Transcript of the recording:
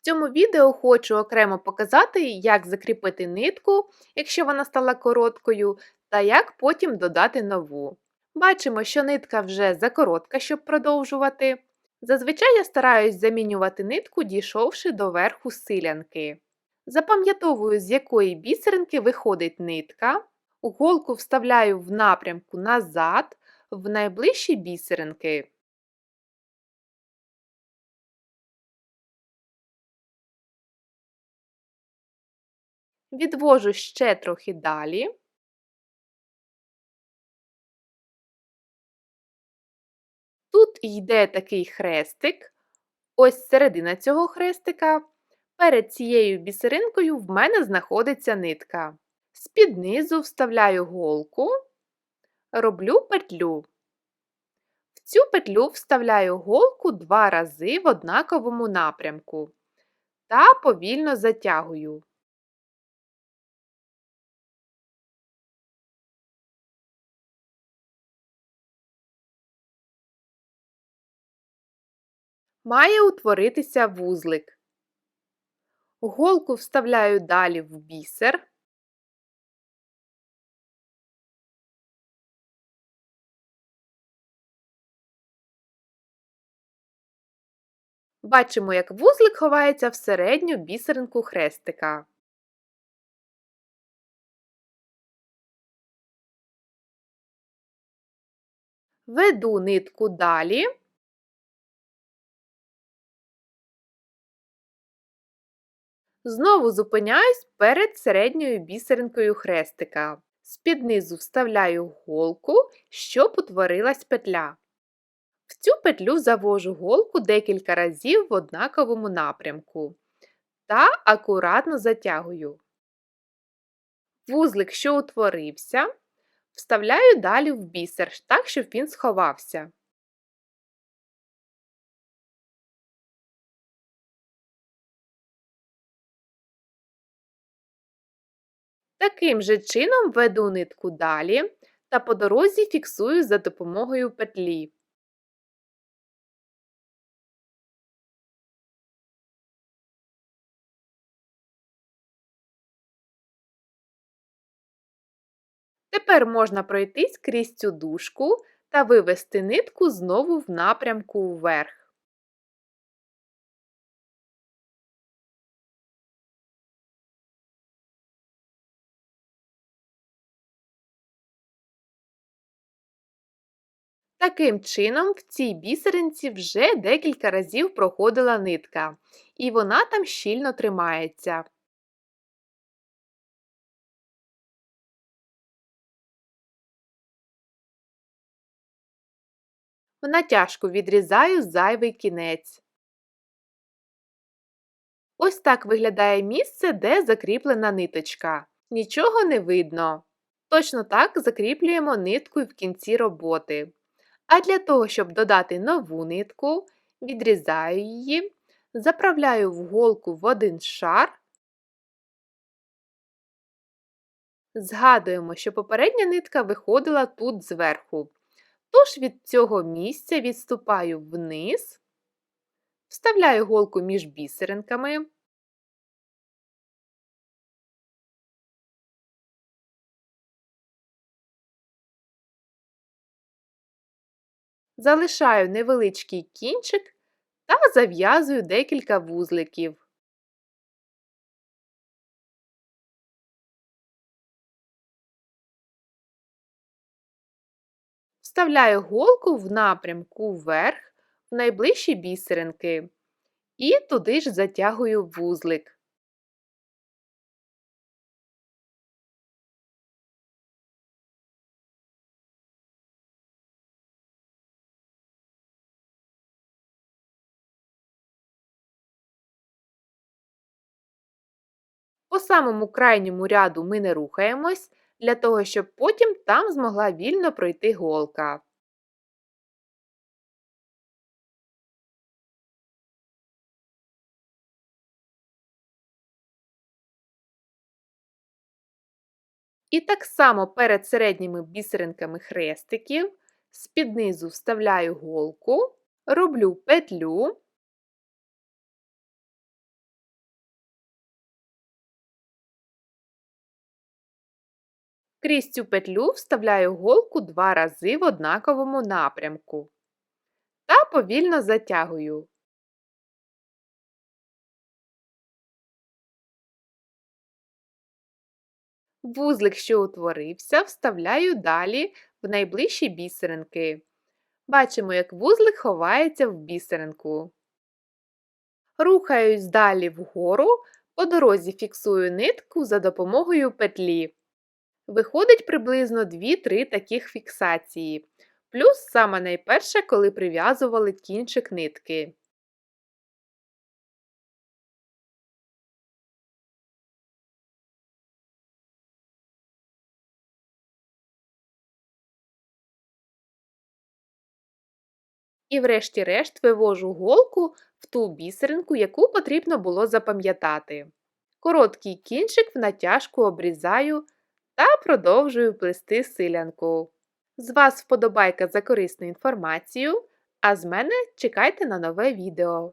В цьому відео хочу окремо показати, як закріпити нитку, якщо вона стала короткою, та як потім додати нову. Бачимо, що нитка вже закоротка, щоб продовжувати. Зазвичай я стараюсь замінювати нитку, дійшовши до верху силянки. Запам'ятовую, з якої бісеринки виходить нитка. Голку вставляю в напрямку назад, в найближчі бісеринки. Відвожу ще трохи далі. Тут йде такий хрестик, ось середина цього хрестика. Перед цією бісеринкою в мене знаходиться нитка. З-під низу вставляю голку, роблю петлю. В цю петлю вставляю голку два рази в однаковому напрямку та повільно затягую. Має утворитися вузлик. Голку вставляю далі в бісер. Бачимо, як вузлик ховається в середню бісеринку хрестика. Веду нитку далі. Знову зупиняюсь перед середньою бісеринкою хрестика. З-під низу вставляю голку, щоб утворилась петля. В цю петлю завожу голку декілька разів в однаковому напрямку та акуратно затягую. Вузлик, що утворився, вставляю далі в бісер, так, щоб він сховався. Таким же чином веду нитку далі та по дорозі фіксую за допомогою петлі. Тепер можна пройтись крізь цю дужку та вивести нитку знову в напрямку вверх. Таким чином, в цій бісеринці вже декілька разів проходила нитка, і вона там щільно тримається. В натяжку відрізаю зайвий кінець. Ось так виглядає місце, де закріплена ниточка. Нічого не видно. Точно так закріплюємо нитку в кінці роботи. А для того, щоб додати нову нитку, відрізаю її, заправляю в голку в один шар. Згадуємо, що попередня нитка виходила тут зверху. Тож від цього місця відступаю вниз, вставляю голку між бісеринками. Залишаю невеличкий кінчик та зав'язую декілька вузликів. Вставляю голку в напрямку вверх в найближчі бісеринки і туди ж затягую вузлик. По самому крайньому ряду ми не рухаємось, для того, щоб потім там змогла вільно пройти голка. І так само перед середніми бісеринками хрестиків з-під низу вставляю голку, роблю петлю Крізь цю петлю вставляю голку два рази в однаковому напрямку та повільно затягую. Вузлик, що утворився, вставляю далі в найближчі бісеринки. Бачимо, як вузлик ховається в бісеринку. Рухаюсь далі вгору, по дорозі фіксую нитку за допомогою петлі. Виходить приблизно 2-3 таких фіксації, плюс саме найперше, коли прив'язували кінчик нитки. І врешті-решт вивожу голку в ту бісеринку, яку потрібно було запам'ятати. Короткий кінчик в натяжку обрізаю та продовжую плести силянку. З вас вподобайка за корисну інформацію, а з мене чекайте на нове відео.